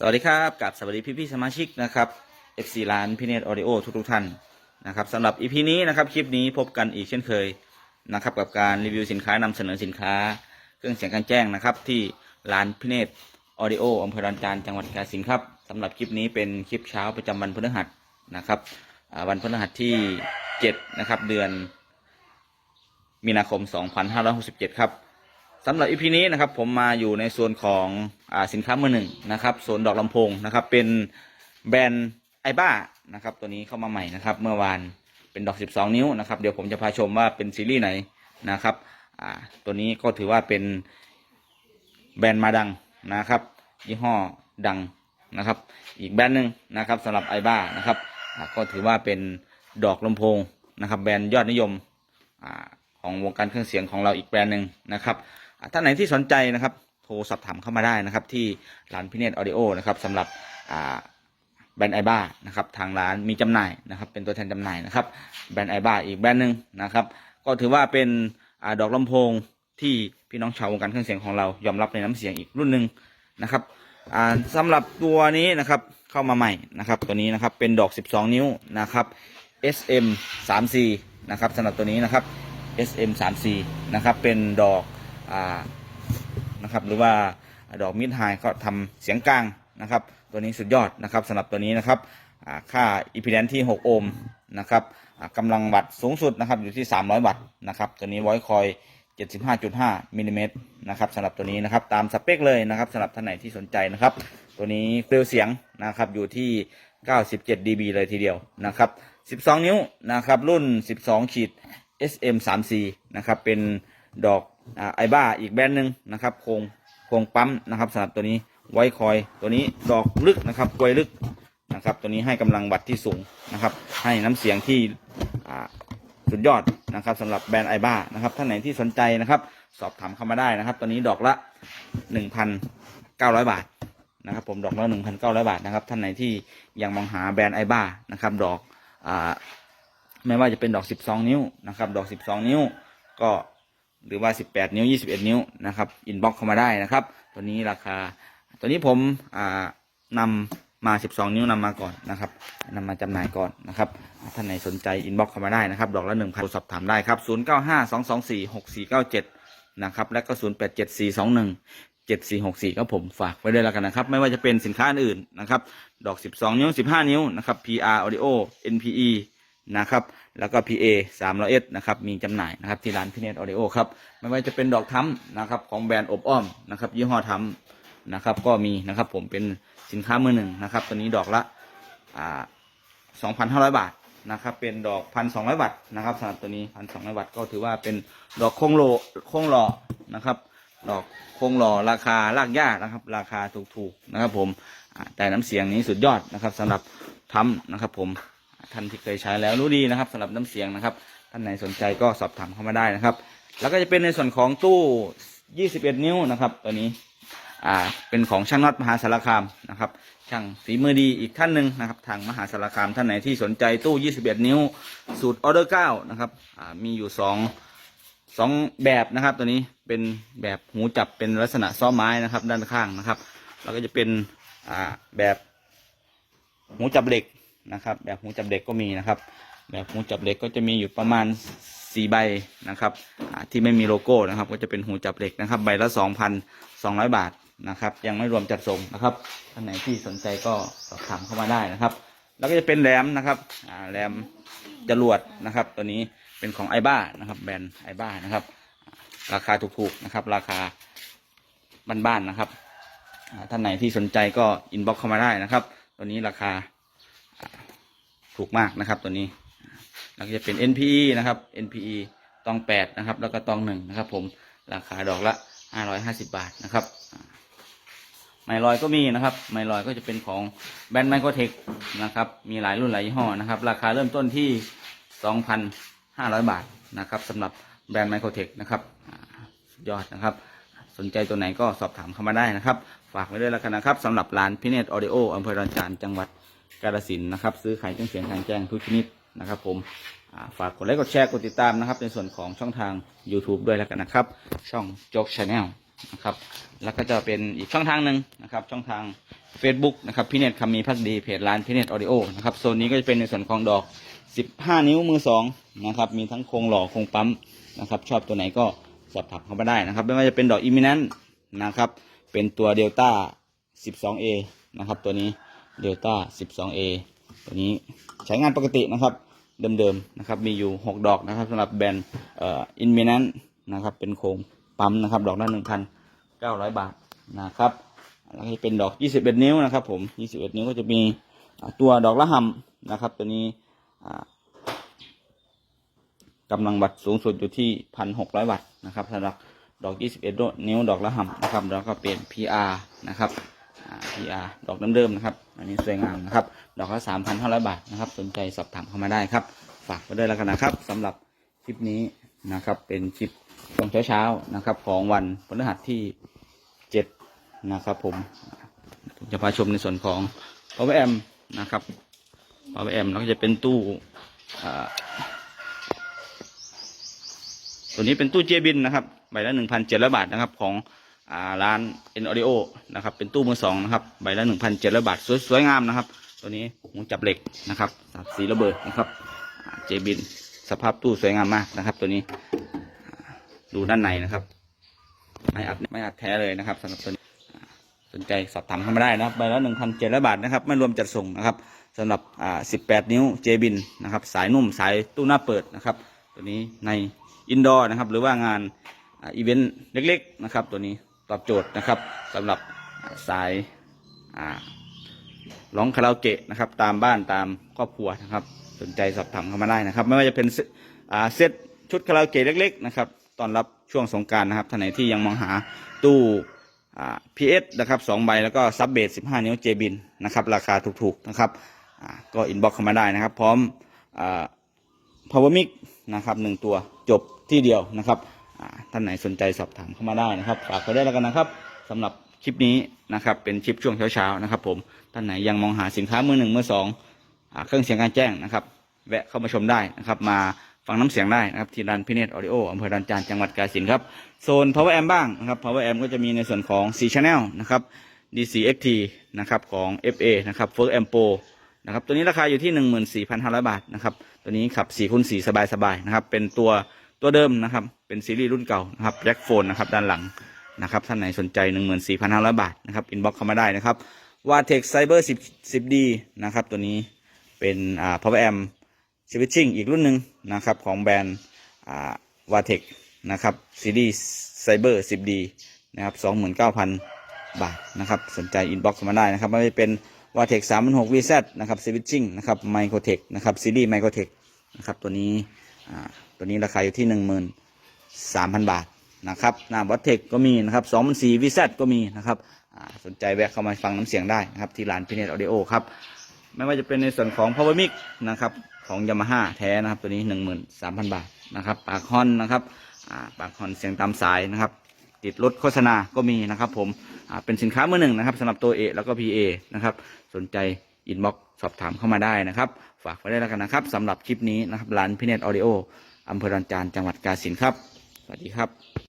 สวัสดีครับกับสวัสดีพี่พี่สมาชิกนะครับ FC ร้านพี่เนตออดิโอทุกทุกท่านนะครับสำหรับ EP นี้นะครับคลิปนี้พบกันอีกเช่นเคยนะครับกับการรีวิวสินค้านำเสนอสินค้า เครื่องเสียงกลารแจ้งนะครับ ที่ร้านพี่เนตออดิโออำเภอดอนจานจังหวัดกาฬสินธุ์ครับสำหรับคลิปนี้เป็นคลิปเช้าประจำวันพฤหัสนะครับวันพฤหัสที่7นะครับเดือนมีนาคม 2567 ครับ สำหรับอีพีนี้นะครับผมมาอยู่ในส่วนของอาสินค้ามือหนึ่งนะครับโซนดอกลำโพงนะครับเป็นแบรนด์ไอบ้านะครับตัวนี้เข้ามาใหม่นะครับเมื่อวานเป็นดอก 12 นิ้วนะครับเดี๋ยวผมจะพาชมว่าเป็นซีรีส์ไหนนะครับอ่าตัวนี้ก็ถือว่าเป็นแบรนด์มาดังนะครับยี่ห้อดังนะครับ อีกแบรนด์หนึ่งนะครับสำหรับไอบ้านะครับก็ถือว่าเป็นดอกลำโพงนะครับแบรนด์ยอดนิยมอของวงการเครื่องเสียงของเราอีกแบรนด์หนึ่งนะครับ ท่านไหนที่สนใจนะครับ โทรสอบถามเข้ามาได้นะครับ ที่ร้านพิเนตออดิโอนะครับสำหรับแบรนด์ไอบ้านะครับทางร้านมีจำหน่ายนะครับ เป็นตัวแทนจำหน่ายนะครับ แบรนด์ไอบ้าอีกแบรนด์หนึ่งนะครับ ก็ถือว่าเป็นอดอกลำโพงที่พี่น้องชาววงการเครื่องเสียงของเรายอมรับในน้ำเสียงอีกรุ่นหนึ่งนะครับอ่าสำหรับตัวนี้นะครับเข้ามาใหม่นะครับ ตัวนี้นะครับเป็นดอก 12 นิ้วนะครับ SM 3 C นะครับสำหรับตัวนี้นะครับ SM 3 C นะครับเป็นดอก นะครับหรือว่าดอกมิดไฮก็ทำเสียงกลางนะครับ ตัวนี้สุดยอดนะครับสำหรับตัวนี้นะครับค่าอิพิแดนที่ 6 โอห์มนะครับอ่ากำลังวัตต์สูงสุดนะครับอยู่ที่ 300 วัตต์นะครับตัวนี้ไวคอย 75.5มิลลิเมตรนะครับสำหรับตัวนี้นะครับตามสเปคเลยนะครับสำหรับท่านไหนที่สนใจนะครับ ตัวนี้เปลวเสียงนะครับอยู่ที่ 97 dB เลยทีเดียวนะครับ 12 นิ้วนะครับรุ่น 12ขีด SM 3 C นะครับเป็นดอก ไอบ้าอีกแบรนด์หนึ่งนะครับโครงโครงปั๊มนะครับสำหรับตัวนี้ไว้คอยตัวนี้ดอกลึกนะครับกลวยลึกนะครับ ตัวนี้ให้กำลังวัตที่สูงนะครับ ให้น้ำเสียงที่สุดยอดนะครับสำหรับแบรนด์ไอบ้านะครับท่านไหนที่สนใจนะครับ สอบถามเข้ามาได้นะครับตัวนี้ดอกละ 1,900 บาทนะครับ ผมดอกละ 1,900 บาทนะครับ ท่านไหนที่ยังมองหาแบรนด์ไอบ้านะครับ ดอกอไม่ว่าจะเป็นดอก 12 นิ้วนะครับ ดอก 12 นิ้วก็ หรือว่า 18 นิ้ว 21 นิ้วนะครับอินบ็อกเข้ามาได้นะครับ ตัวนี้ราคา ตัวนี้ผมอ่านำมา 12 นิ้วนำมาก่อนนะครับนำมาจำหน่ายก่อนนะครับท่านไหนสนใจอินบ็อกเข้ามาได้นะครับดอกละ1,000โทรสอบถามได้ครับ0952246497นะครับและก็ 087421 7464ก็ผมฝากไว้ด้วยแล้วกันนะครับ ไม่ว่าจะเป็นสินค้าอื่นนะครับ ดอก 12 นิ้ว 15 นิ้วนะครับ PR Audio NPE นะครับ แล้วก็ PA 300S นะครับ มีจำหน่ายนะครับที่ร้านพิเนตออเดโอครับ ไม่ว่าจะเป็นดอกทั้มนะครับของแบรนด์อบอ้อมนะครับยี่ห้อทั้มนะครับก็มีนะครับผมเป็นสินค้ามือหนึ่งนะครับตัวนี้ดอกละอ่า2,500 บาทนะครับเป็นดอก1,200วัตต์นะครับสำหรับตัวนี้1,200วัตต์ก็ถือว่าเป็นดอกโค้งโลโค้งหล่อนะครับ ดอกโค้งหล่อราคาลากย่านะครับ ราคาถูกๆนะครับผมแต่น้ำเสียงนี้สุดยอดนะครับสำหรับทั้มนะครับผม ท่านที่เคยใช้แล้วรู้ดีนะครับสำหรับน้ำเสียงนะครับท่านไหนสนใจก็สอบถามเข้ามาได้นะครับ แล้วก็จะเป็นในส่วนของตู้ 21 นิ้วนะครับ ตัวนี้อ่าเป็นของช่างน็อตมหาสารคามนะครับช่างฝีมือดีอีกท่านหนึ่งนะครับ ทางมหาสารคามท่านไหนที่สนใจตู้ 21 นิ้ว สูตรออเดอร์9นะครับอ่ามีอยู่สองสองแบบนะครับตัวนี้เป็นแบบหูจับเป็นลักษณะซ้อมไม้นะครับ ด้านข้างนะครับ แล้วก็จะเป็นอ่าแบบหูจับเหล็ก นะครับ แบบหูจับเด็กก็มีนะครับ แบบหูจับเด็กก็จะมีอยู่ประมาณสี่ใบนะครับที่ไม่มีโลโก้นะครับ ก็จะเป็นหูจับเหล็กนะครับ ใบละสองพันสองร้อยบาทนะครับ ยังไม่รวมจัดส่งนะครับท่านไหนที่สนใจก็สอบถามเข้ามาได้นะครับ แล้วก็จะเป็นแหลมนะครับแหลมจรวดนะครับ ตัวนี้เป็นของไอบ้านะครับแบรนด์ไอบ้านะครับ ราคาถูกๆนะครับ ราคาบ้านๆนะครับท่านไหนที่สนใจก็อินบ็อกเข้ามาได้นะครับ ตัวนี้ราคา ถูกมากนะครับตัวนี้แล้วก็จะเป็น NPE นะครับ NPE ตองแปดนะครับ แล้วก็ตองหนึ่งนะครับ ผมราคาดอกละห้าร้อยห้าสิบาทนะครับไมลอยก็มีนะครับ ไมลอยก็จะเป็นของแบรนด์ไมโครเทคนะครับ มีหลายรุ่นหลายยี่ห้อนะครับ ราคาเริ่มต้นที่สองพันห้าร้อยบาทนะครับสำหรับแบรนด์ไมโครเทคนะครับอยอดนะครับ สนใจตัวไหนก็สอบถามเข้ามาได้นะครับ ฝากไว้ด้วยแล้วกันนะครับสำหรับร้านพิเนตออดิโออำเภอดอนจานจังหวัด กาฬสินนะครับ ซื้อขายเครื่องเสียงทางแจ้งทุกชนิดนะครับผมฝากกดไลค์กดแชร์กดติดตามนะครับ ในส่วนของช่องทาง YouTube ด้วยแล้วกันนะครับ ช่องโจ๊กชาแนลนะครับ แล้วก็จะเป็นอีกช่องทางหนึ่งนะครับ ช่องทาง Facebook นะครับพี่เนตคำมีพักดีเพจร้านพี่เนตออดิโอนะครับโซนนี้ก็จะเป็นในส่วนของดอก 15 นิ้วมือสองนะครับมีทั้งโครงหล่อโครงปั๊มนะครับชอบตัวไหนก็สอบถามเข้ามาได้นะครับ ไม่ว่าจะเป็นดอกอิมินันนะครับ เป็นตัวเดลต้า 12A นะครับตัวนี้ เดลต้า 12A ตัวนี้ใช้งานปกตินะครับ เดิมๆนะครับ มีอยู่ 6 ดอกนะครับสำหรับแบรนด์เอ่ออินเมนันนะครับ เป็นโครงปั๊มนะครับ ดอกละ1,900 บาทนะครับแล้วก็จะเป็นดอก 21 นิ้วนะครับ ผม 21 นิ้วก็จะมีตัวดอกละหำนะครับ ตัวนี้กำลังวัตต์สูงสุดอยู่ที่ 1,600 วัตต์นะครับสำหรับดอก 21 นิ้วดอกละหำนะครับ แล้วก็เป็น PR นะครับ PR ดอกเดิมๆนะครับ อันนี้สวยงามนะครับ ดอกละ3,500บาทนะครับ สนใจสอบถามเข้ามาได้ครับ ฝากไว้ด้วยแล้วกันนะครับสำหรับคลิปนี้นะครับ เป็นคลิปช่วงเช้าๆนะครับ ของวันพฤหัสที่7นะครับ ผมผมจะพาชมในส่วนของ power amp นะครับ power amp แล้วก็จะเป็นตู้อ่าตัวนี้เป็นตู้เจบินนะครับใบละหนึ่งพันเจ็ดร้อยบาทนะครับของ อ่าร้าน N Audio นะครับ เป็นตู้มือสองนะครับ ใบละหนึ่งพันเจ็ดร้อยบาท สวยสวยงามนะครับ ตัวนี้หูจับเหล็กนะครับสีระเบิดนะครับเจบินสภาพตู้สวยงามมากนะครับ ตัวนี้ดูด้านในนะครับ ไม่อัดไม่อัดแท้เลยนะครับสำหรับตัวนี้สนใจสอบถามเข้ามาได้นะครับใบละหนึ่งพันเจ็ดร้อยบาทนะครับไม่รวมจัดส่งนะครับสำหรับอ่าสิบแปดนิ้วเจบินนะครับ สายนุ่มสายตู้หน้าเปิดนะครับ ตัวนี้ในอินดอร์นะครับ หรือว่างานอีเวนต์เล็ก ๆ นะครับ ตัวนี้ ตอบโจทย์นะครับสำหรับสายร้องคาราโอเกะนะครับ ตามบ้านตามครอบครัวนะครับ สนใจสอบถามเข้ามาได้นะครับ ไม่ว่าจะเป็นเซตชุดคาราโอเกะเล็ก ๆ นะครับตอนรับช่วงสงการนะครับท่านไหนที่ยังมองหาตู้อ่า PS นะครับสองใบแล้วก็ซับเบส15นิ้วเจบินนะครับ ราคาถูกๆนะครับก็อินบ็อกเข้ามาได้นะครับ พร้อมอ่า power mic นะครับหนึ่งตัวจบที่เดียวนะครับ ท่านไหนสนใจสอบถามเข้ามาได้นะครับฝากไปได้แล้วกันนะครับสำหรับคลิปนี้นะครับ เป็นคลิปช่วงเช้าๆนะครับ ผมท่านไหนยังมองหาสินค้ามือหนึ่งมือสองอเครื่องเสียงการแจ้งนะครับ แวะเข้ามาชมได้นะครับ มาฟังน้ำเสียงได้นะครับที่ร้านพิเนตออดิโออำเภอดอนจานจังหวัดกาฬสินธุ์ครับโซน power amp บ้างนะครับ power amp ก็จะมีในส่วนของ4 channel นะครับ DC XT นะครับของ FA นะครับ First Amp Pro นะครับตัวนี้ราคาอยู่ที่ 14,500 บาทนะครับตัวนี้ขับ4คูณ4สบายๆนะครับเป็นตัว ตัวเดิมนะครับ เป็นซีรีส์รุ่นเก่านะครับแจ็คโฟนนะครับด้านหลังนะครับท่านไหนสนใจ 14,500 บาทนะครับอินบ็อกเข้ามาได้นะครับ w a t e x Cyber 10 10D นะครับตัวนี้เป็นอ่า power amp switching อีกรุ่นหนึ่งนะครับของแบรนด์อ่าวาเทคนะครับซีรีส์ไซเบอร์ 10D นะครับ 29,000 บาทนะครับสนใจอินบ็อกซ์มาได้นะครับไม่ว่าจะเป็นวาเทค3,6 VZ นะครับสวิตชิ่งนะครับไมโครเทคนะครับซีรีส์ไมโครเทคนะครับตัวนี้ ตัวนี้ราคาอยู่ที่13,000บาทนะครับหน้าวัตเทคก็มีนะครับ2,4 VZ ก็มีนะครับสนใจแวะเข้ามาฟังน้ำเสียงได้นะครับที่ร้านพิเนตออเดโอครับไม่ว่าจะเป็นในส่วนของ power mic นะครับของยามาฮ่าแท้นะครับตัวนี้13,000บาทนะครับปากฮอนนะครับปากฮอนเสียงตามสายนะครับติดรถโฆษณาก็มีนะครับผมเป็นสินค้ามือหนึ่งนะครับสำหรับตัว A แล้วก็ PA นะครับสนใจอินบ็อกสอบถามเข้ามาได้นะครับ ฝากไว้ได้แล้วกันนะครับสำหรับคลิปนี้นะครับร้านพิเนตออดิโออำเภอรันจานจังหวัดกาฬสินธุ์ครับ สวัสดีครับ